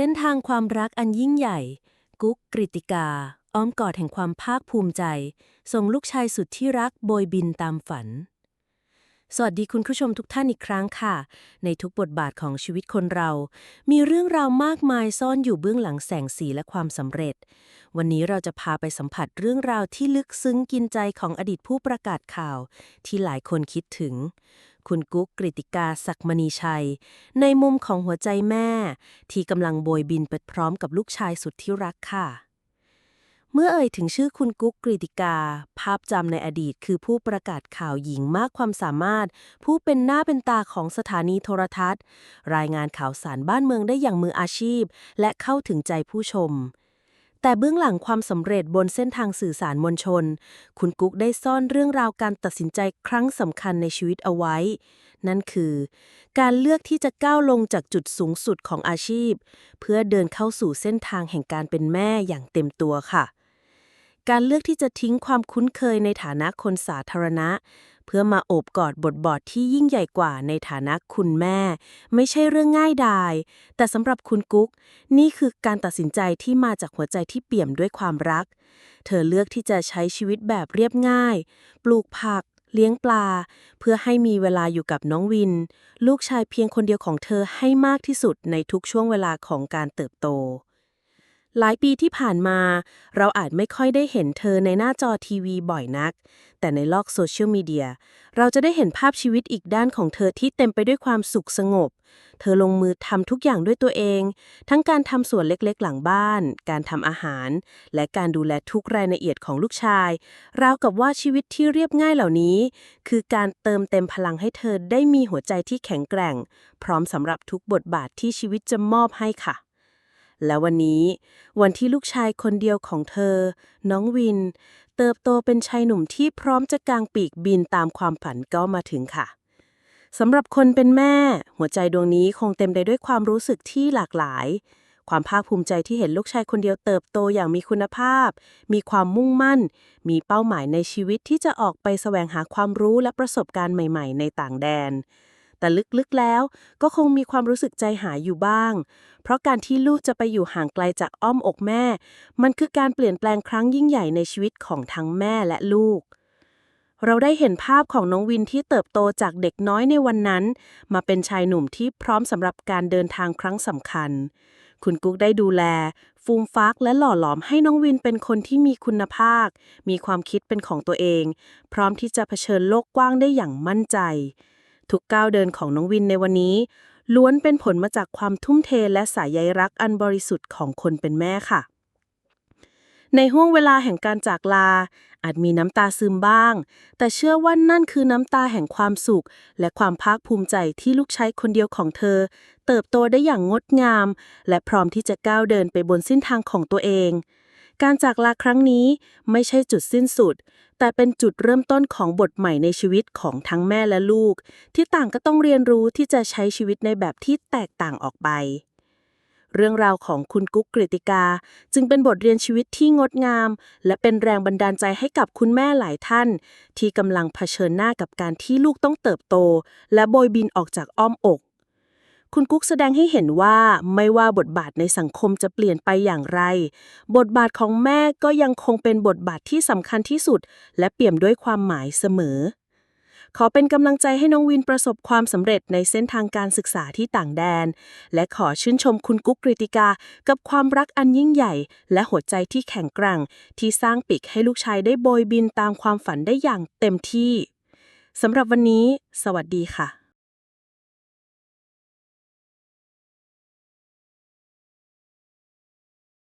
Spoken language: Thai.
เส้นทางความรักอันยิ่งใหญ่ กุ๊กกริติกา อ้อมกอดแห่งความภาคภูมิใจ ส่งลูกชายสุดที่รักโบยบินตามฝัน สวัสดีคุณผู้ชมทุกท่านอีกครั้งค่ะ ในทุกบทบาทของชีวิตคนเรา มีเรื่องราวมากมายซ่อนอยู่เบื้องหลังแสงสีและความสำเร็จ วันนี้เราจะพาไปสัมผัสเรื่องราวที่ลึกซึ้งกินใจของอดีตผู้ประกาศข่าว ที่หลายคนคิดถึง คุณกุ๊กกริติกาศักดิ์มณีชัย ในมุมของหัวใจแม่ ที่กำลังโบยบินไปพร้อมกับลูกชายสุดที่รักค่ะ เมื่อเอ่ยถึงชื่อคุณกุ๊กกริติกา ภาพจำในอดีตคือผู้ประกาศข่าวหญิงมากความสามารถ ผู้เป็นหน้าเป็นตาของสถานีโทรทัศน์ รายงานข่าวสารบ้านเมืองได้อย่างมืออาชีพ และเข้าถึงใจผู้ชม แต่เบื้องหลังความสำเร็จบนเส้นทางสื่อสารมวลชน คุณกุ๊กได้ซ่อนเรื่องราวการตัดสินใจครั้งสำคัญในชีวิตเอาไว้ นั่นคือ การเลือกที่จะก้าวลงจากจุดสูงสุดของอาชีพ เพื่อเดินเข้าสู่เส้นทางแห่งการเป็นแม่อย่างเต็มตัวค่ะ การเลือกที่จะทิ้งความคุ้นเคยในฐานะคนสาธารณะ เพื่อมาโอบกอดบทบาทที่ยิ่งใหญ่กว่าในฐานะคุณแม่ ไม่ใช่เรื่องง่ายดาย แต่สำหรับคุณกุ๊ก นี่คือการตัดสินใจที่มาจากหัวใจที่เปี่ยมด้วยความรัก เธอเลือกที่จะใช้ชีวิตแบบเรียบง่าย ปลูกผัก เลี้ยงปลา เพื่อให้มีเวลาอยู่กับน้องวิน ลูกชายเพียงคนเดียวของเธอให้มากที่สุดในทุกช่วงเวลาของการเติบโต หลายปีที่ผ่านมา เราอาจไม่ค่อยได้เห็นเธอในหน้าจอทีวีบ่อยนัก แต่ในโลกโซเชียลมีเดีย เราจะได้เห็นภาพชีวิตอีกด้านของเธอที่เต็มไปด้วยความสุขสงบ เธอลงมือทำทุกอย่างด้วยตัวเอง ทั้งการทำสวนเล็กๆ หลังบ้าน การทำอาหาร และการดูแลทุกรายละเอียดของลูกชาย ราวกับว่าชีวิตที่เรียบง่ายเหล่านี้ คือการเติมเต็มพลังให้เธอได้มีหัวใจที่แข็งแกร่ง พร้อมสำหรับทุกบทบาทที่ชีวิตจะมอบให้ค่ะ และวันนี้ วันที่ลูกชายคนเดียวของเธอ น้องวิน เติบโตเป็นชายหนุ่มที่พร้อมจะกางปีกบินตามความฝันก็มาถึงค่ะสำหรับคนเป็นแม่ หัวใจดวงนี้คงเต็มไปด้วยความรู้สึกที่หลากหลาย ความภาคภูมิใจที่เห็นลูกชายคนเดียวเติบโตอย่างมีคุณภาพ มีความมุ่งมั่น มีเป้าหมายในชีวิตที่จะออกไปแสวงหาความรู้และประสบการณ์ใหม่ ๆ ในต่างแดน แต่ลึกๆแล้วก็คงมีความรู้สึกใจหายอยู่บ้าง เพราะการที่ลูกจะไปอยู่ห่างไกลจากอ้อมอกแม่ มันคือการเปลี่ยนแปลงครั้งยิ่งใหญ่ในชีวิตของทั้งแม่และลูก เราได้เห็นภาพของน้องวินที่เติบโตจากเด็กน้อยในวันนั้น มาเป็นชายหนุ่มที่พร้อมสำหรับการเดินทางครั้งสำคัญ คุณกุ๊กได้ดูแล ฟูมฟักและหล่อหลอมให้น้องวินเป็นคนที่มีคุณภาพ มีความคิดเป็นของตัวเอง พร้อมที่จะเผชิญโลกกว้างได้อย่างมั่นใจ ทุกก้าวเดินของน้องวินในวันนี้ ล้วนเป็นผลมาจากความทุ่มเทและสายใยรักอันบริสุทธิ์ของคนเป็นแม่ค่ะ ในห่วงเวลาแห่งการจากลา อาจมีน้ำตาซึมบ้าง แต่เชื่อว่านั่นคือน้ำตาแห่งความสุข และความภาคภูมิใจที่ลูกชายคนเดียวของเธอ เติบโตได้อย่างงดงาม และพร้อมที่จะก้าวเดินไปบนเส้นทางของตัวเอง การจากลาครั้งนี้ไม่ใช่จุดสิ้นสุด แต่เป็นจุดเริ่มต้นของบทใหม่ในชีวิตของทั้งแม่และลูก ที่ต่างก็ต้องเรียนรู้ที่จะใช้ชีวิตในแบบที่แตกต่างออกไป เรื่องราวของคุณกุ๊กกริติกา จึงเป็นบทเรียนชีวิตที่งดงาม และเป็นแรงบันดาลใจให้กับคุณแม่หลายท่าน ที่กำลังเผชิญหน้ากับการที่ลูกต้องเติบโต และโบยบินออกจากอ้อมอก คุณกุ๊กแสดงให้เห็นว่าไม่ว่าบทบาทในสังคมจะเปลี่ยนไปอย่างไร บทบาทของแม่ก็ยังคงเป็นบทบาทที่สำคัญที่สุด และเปี่ยมด้วยความหมายเสมอ ขอเป็นกำลังใจให้น้องวินประสบความสำเร็จในเส้นทางการศึกษาที่ต่างแดน และขอชื่นชมคุณกุ๊กกริติกา กับความรักอันยิ่งใหญ่ และหัวใจที่แข็งแกร่ง ที่สร้างปีกให้ลูกชายได้โบยบินตามความฝันได้อย่างเต็มที่สำหรับวันนี้ สวัสดีค่ะ